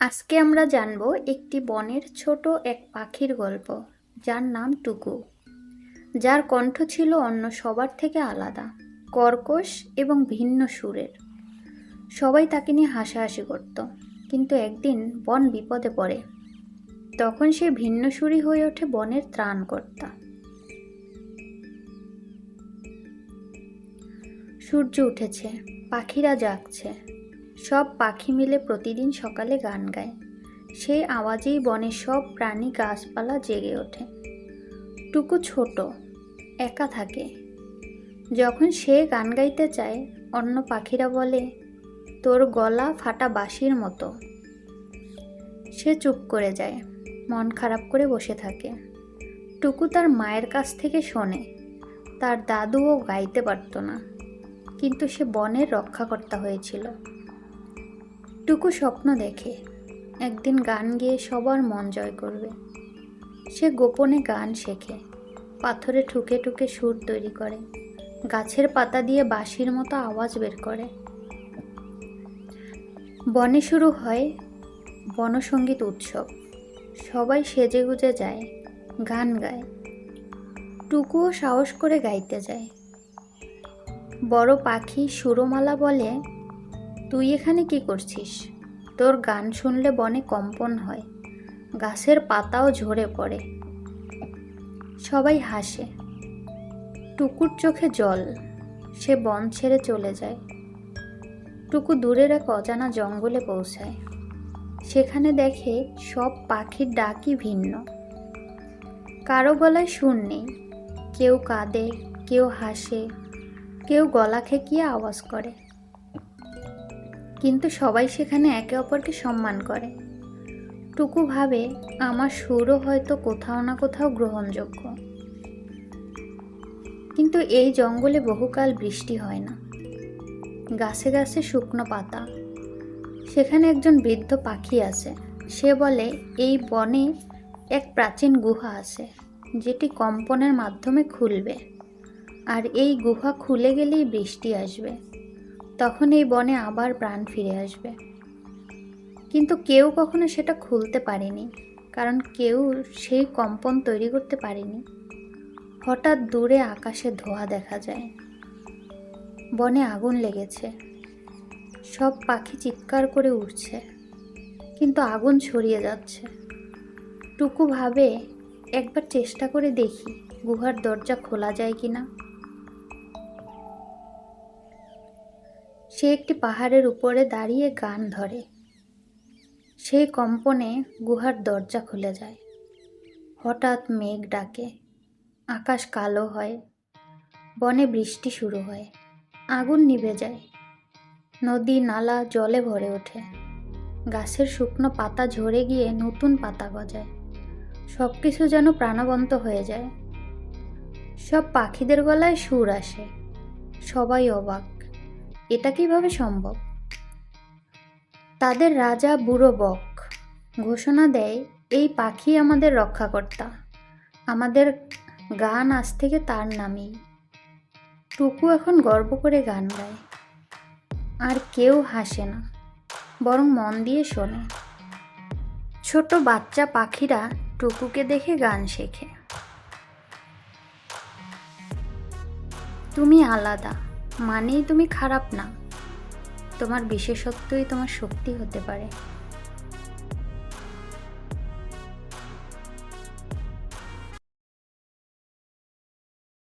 আজকে আমরা জানব একটি বনের ছোট এক পাখির গল্প, যার নাম টুকু। যার কণ্ঠ ছিল অন্য সবার থেকে আলাদা, কর্কশ এবং ভিন্ন সুরের। সবাই তাকে নিয়ে হাসাহাসি করত, কিন্তু একদিন বন বিপদে পড়ে। তখন সে ভিন্ন সুরি হয়ে ওঠে বনের ত্রাণকর্তা সূর্য উঠেছে, পাখিরা জাগছে। সব পাখি মিলে প্রতিদিন সকালে গান গায়। সেই আওয়াজেই বনের সব প্রাণী গাছপালা জেগে ওঠে। টুকু ছোট, একা থাকে। যখন সে গান গাইতে চায়, অন্য পাখিরা বলে, তোর গলা ফাটা বাঁশির মতো। সে চুপ করে যায়, মন খারাপ করে বসে থাকে। টুকু তার মায়ের কাছ থেকে শোনে, তার দাদুও গাইতে পারতো না। কিন্তু সে বনের রক্ষাকর্তা হয়েছিল। টুকু স্বপ্ন দেখে একদিন গান গেয়ে সবার মন জয় করবে। সে গোপনে গান শেখে, পাথরে ঠুকে ঠুকে সুর তৈরি করে, গাছের পাতা দিয়ে বাঁশির মতো আওয়াজ বের করে। বনে শুরু হয় বনসঙ্গীত উৎসব। সবাই সেজে গুজে যায়, গান গায়। টুকুও সাহস করে গাইতে যায়। বড় পাখি সুরমালা বলে তুই এখানে কি করছিস? তোর গান শুনলে বনে কম্পন হয়, গাছের পাতাও ঝরে পড়ে। সবাই হাসে। টুকুর চোখে জল, সে বন ছেড়ে চলে যায়। টুকু দূরের এক অজানা জঙ্গলে পৌঁছায়। সেখানে দেখে সব পাখির ডাকই ভিন্ন। কারও গলায় সুর নেই, কেউ কাঁদে, কেউ হাসে, কেউ গলা খেকিয়ে আওয়াজ করে। কিন্তু সবাই সেখানে একে অপরকে সম্মান করে। টুকু ভাবে, আমার সুরও হয়তো কোথাও না কোথাও গ্রহণযোগ্য। কিন্তু এই জঙ্গলে বহুকাল বৃষ্টি হয় না। গাছে গাছে শুকনো পাতা। সেখানে একজন বৃদ্ধ পাখি আছে। সে বলে, এই বনে এক প্রাচীন গুহা আছে, যেটি কম্পনের মাধ্যমে খুলবে। আর এই গুহা খুলে গেলেই বৃষ্টি আসবে। তখন এই বনে আবার প্রাণ ফিরে আসবে। কিন্তু কেউ কখনো সেটা খুলতে পারেনি, কারণ কেউ সেই কম্পন তৈরি করতে পারেনি। হঠাৎ দূরে আকাশে ধোঁয়া দেখা যায়। বনে আগুন লেগেছে। সব পাখি চিৎকার করে উঠছে কিন্তু আগুন ছড়িয়ে যাচ্ছে। টুকু ভাবে একবার চেষ্টা করে দেখি, গুহার দরজা খোলা যায় কিনা। সে একটি পাহাড়ের উপরে দাঁড়িয়ে গান ধরে। সেই কম্পনে গুহার দরজা খুলে যায়। হঠাৎ মেঘ ডাকে, আকাশ কালো হয়, বনে বৃষ্টি শুরু হয়, আগুন নিভে যায়। নদী নালা জলে ভরে ওঠে, গাছের শুকনো পাতা ঝরে গিয়ে নতুন পাতা গজায় সব কিছু যেন প্রাণবন্ত হয়ে যায়। সব পাখিদের গলায় সুর আসে, সবাই অবাক। এটা কীভাবে সম্ভব? তাদের রাজা বুড়ো বক ঘোষণা দেয়, এই পাখি আমাদের রক্ষাকর্তা। আমাদের গান আজ থেকে তার নামেই। টুকু এখন গর্ব করে গান গায়। আর কেউ হাসে না, বরং মন দিয়ে শোনে। ছোট বাচ্চা পাখিরা টুকুকে দেখে গান শেখে। তুমি আলাদা মানেই তুমি খারাপ না। তোমার বিশেষত্বই তোমার শক্তি হতে পারে।